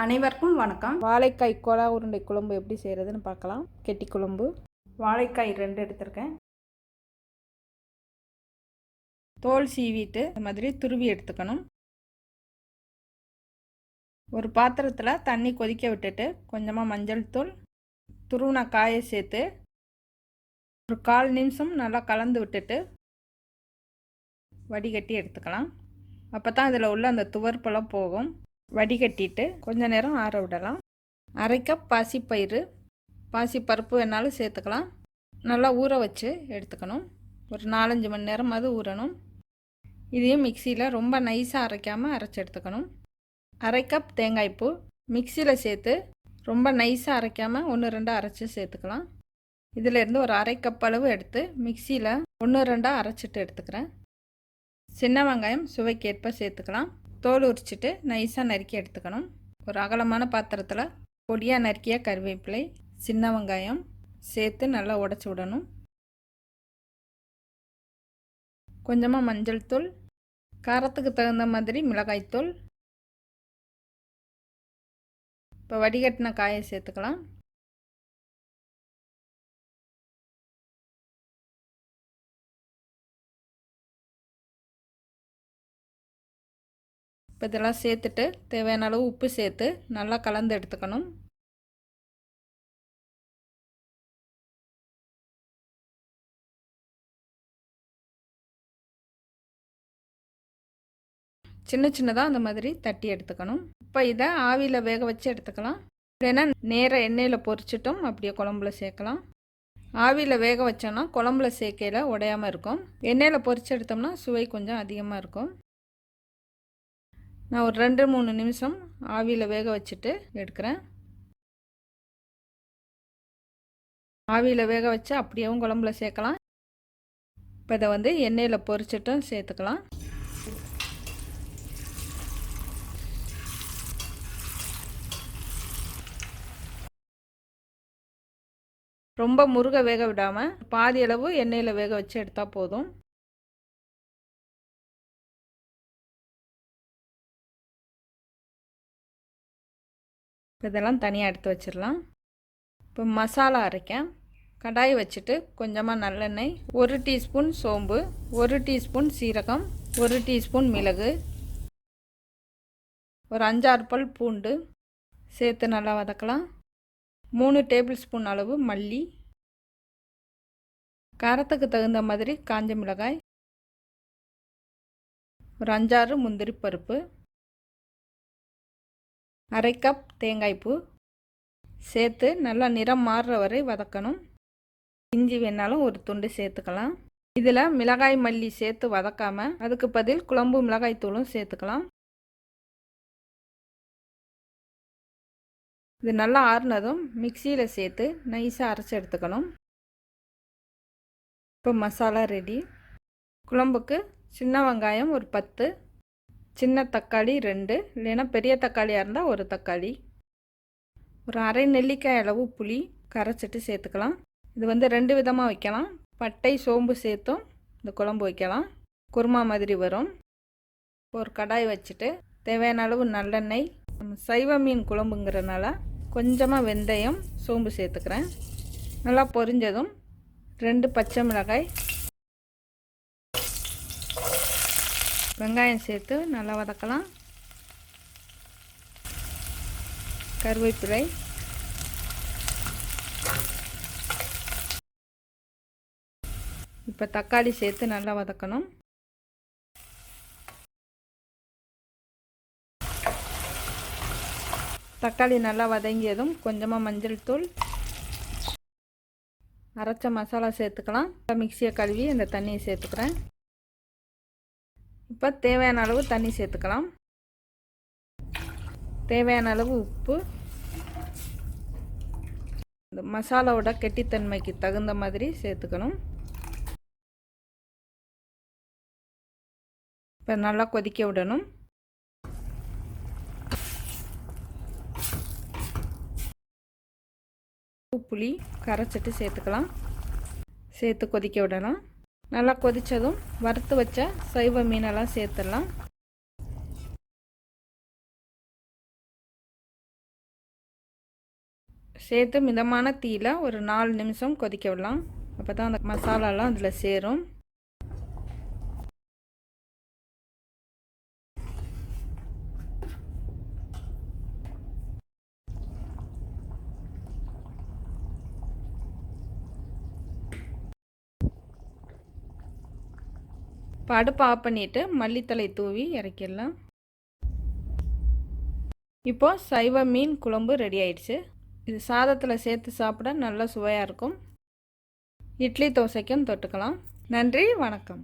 அனைவருக்கும் வணக்கம். வாழைக்காய் கோலா உருண்டை குழம்பு எப்படி செய்கிறதுன்னு பார்க்கலாம். கெட்டி குழம்பு. வாழைக்காய் ரெண்டு எடுத்திருக்கேன். தோல் சீவிட்டு இந்த மாதிரி துருவி எடுத்துக்கணும். ஒரு பாத்திரத்தில் தண்ணி கொதிக்க விட்டுட்டு கொஞ்சமாக மஞ்சள் தூள் துருவின காயை சேர்த்து ஒரு கால் நிமிஷம் நல்லா கலந்து விட்டுட்டு வடிகட்டி எடுத்துக்கலாம். அப்போ தான் இதில் உள்ள அந்த துவர்ப்பெல்லாம் போகும். வடிகட்டிட்டு கொஞ்ச நேரம் ஆற விடலாம். அரை கப் பாசிப்பயிறு பாசிப்பருப்பு வேணாலும் சேர்த்துக்கலாம். நல்லா ஊற வச்சு எடுத்துக்கணும். ஒரு நாலஞ்சு மணி நேரமாவது ஊறணும். இதையும் மிக்சியில் ரொம்ப நைஸாக அரைக்காமல் அரைச்சி எடுத்துக்கணும். அரை கப் தேங்காய்ப்பூ மிக்சியில் சேர்த்து ரொம்ப நைஸாக அரைக்காமல் ஒன்று ரெண்டாக அரைச்சி சேர்த்துக்கலாம். இதிலேருந்து ஒரு அரை கப் அளவு எடுத்து மிக்சியில் ஒன்று ரெண்டாக அரைச்சிட்டு எடுத்துக்கிறேன். சின்ன வெங்காயம் சுவைக்கேற்ப சேர்த்துக்கலாம். தோல் உரிச்சிட்டு நைஸாக நறுக்கி எடுத்துக்கணும். ஒரு அகலமான பாத்திரத்தில் பொடியாக நறுக்கிய கருவேப்பிலை சின்ன வெங்காயம் சேர்த்து நல்லா உடச்சி விடணும். கொஞ்சமாக மஞ்சள் தூள் காரத்துக்கு தகுந்த மாதிரி மிளகாய்த்தூள் இப்போ வடிகட்டின காயை சேர்த்துக்கலாம். இப்போ இதெல்லாம் சேர்த்துட்டு தேவையான அளவு உப்பு சேர்த்து நல்லா கலந்து எடுத்துக்கணும். சின்ன சின்னதாக அந்த மாதிரி தட்டி எடுத்துக்கணும். இப்போ இதை ஆவியில் வேக வச்சு எடுத்துக்கலாம். இல்லைன்னா நேராக எண்ணெயில் பொரிச்சிட்டோம் அப்படியே குழம்புல சேர்க்கலாம். ஆவியில் வேக வச்சோன்னா குழம்புல சேர்க்கையில் உடையாமல் இருக்கும். எண்ணெயில் பொரிச்சு எடுத்தோம்னா சுவை கொஞ்சம் அதிகமாக இருக்கும். நான் ஒரு ரெண்டு மூணு நிமிஷம் ஆவியில் வேக வச்சுட்டு எடுக்கிறேன். ஆவியில் வேக வச்சு அப்படியேவும் குழம்புல சேர்க்கலாம். இப்போ இதை வந்து எண்ணெயில் பொரிச்சிட்டும் சேர்த்துக்கலாம். ரொம்ப முருக வேக விடாமல் பாதி அளவு எண்ணெயில் வேக வச்சு எடுத்தால் போதும். இதெல்லாம் தனியாக எடுத்து வச்சிடலாம். இப்போ மசாலா அரைக்க கடாய் வச்சுட்டு கொஞ்சமாக நல்லெண்ணெய் ஒரு டீஸ்பூன் சோம்பு ஒரு டீஸ்பூன் சீரகம் ஒரு டீஸ்பூன் மிளகு ஒரு அஞ்சாறு பல் பூண்டு சேர்த்து நல்லா வதக்கலாம். மூணு டேபிள் ஸ்பூன் அளவு மல்லி. காரத்துக்கு தகுந்த மாதிரி காஞ்ச மிளகாய். ஒரு அஞ்சாறு முந்திரி பருப்பு. அரை கப் தேங்காய்ப்பூ சேர்த்து நல்லா நிறம் மாறுற வரை வதக்கணும். இஞ்சி வேணாலும் ஒரு துண்டு சேர்த்துக்கலாம். இதில் மிளகாய் மல்லி சேர்த்து வதக்காமல் அதுக்கு பதில் குழம்பு மிளகாய் தூளும் சேர்த்துக்கலாம். இது நல்லா ஆறுனதும் மிக்சியில் சேர்த்து நைஸாக அரைச்சி எடுத்துக்கணும். இப்போ மசாலா ரெடி குழம்புக்கு சின்ன வெங்காயம் ஒரு பத்து சின்ன தக்காளி ரெண்டு இல்லைன்னா பெரிய தக்காளியாக இருந்தால் ஒரு தக்காளி. ஒரு அரை நெல்லிக்காய் அளவு புளி கரைச்சிட்டு சேர்த்துக்கலாம். இது வந்து ரெண்டு விதமாக வைக்கலாம். பட்டை சோம்பு சேர்த்தும் இந்த குழம்பு வைக்கலாம். குருமா மாதிரி வரும். ஒரு கடாய் வச்சுட்டு தேவையான அளவு நல்லெண்ணெய் சைவ மீன் குழம்புங்கிறனால கொஞ்சமாக வெந்தயம் சோம்பு சேர்த்துக்கிறேன். நல்லா பொரிஞ்சதும் ரெண்டு பச்சை மிளகாய் வெங்காயம் சேர்த்து நல்லா வதக்கலாம். கருவேப்பிலை. இப்போ தக்காளி சேர்த்து நல்லா வதக்கணும். தக்காளி நல்லா வதங்கியதும் கொஞ்சமாக மஞ்சள் தூள். அரைச்ச மசாலா சேர்த்துக்கலாம். மிக்சியை கழுவி அந்த தண்ணியை சேர்த்துக்கிறேன். இப்போ தேவையான அளவு தண்ணி சேர்த்துக்கலாம். தேவையான அளவு உப்பு. இந்த மசாலாவோட கெட்டித்தன்மைக்கு தகுந்த மாதிரி சேர்த்துக்கணும். இப்போ நல்லா கொதிக்க விடணும். புளி கரைச்சிட்டு சேர்த்துக்கலாம். சேர்த்து கொதிக்க விடலாம். நல்லா கொதித்ததும் வறுத்து வச்ச சைவ மீனெல்லாம் சேர்த்துடலாம். சேர்த்து மிதமான தீயில் ஒரு நாலு நிமிஷம் கொதிக்க விடலாம். அப்போ தான் அந்த மசாலாலாம் அதில் சேரும். இப்போ அடுப்பு ஆஃப் பண்ணிவிட்டு மல்லித்தலை தூவி இறக்கிடலாம். இப்போது சைவ மீன் குழம்பு ரெடி ஆயிடுச்சு. இது சாதத்தில் சேர்த்து சாப்பிட நல்ல சுவையாக இருக்கும். இட்லி தோசைக்கும் தொட்டுக்கலாம். நன்றி வணக்கம்.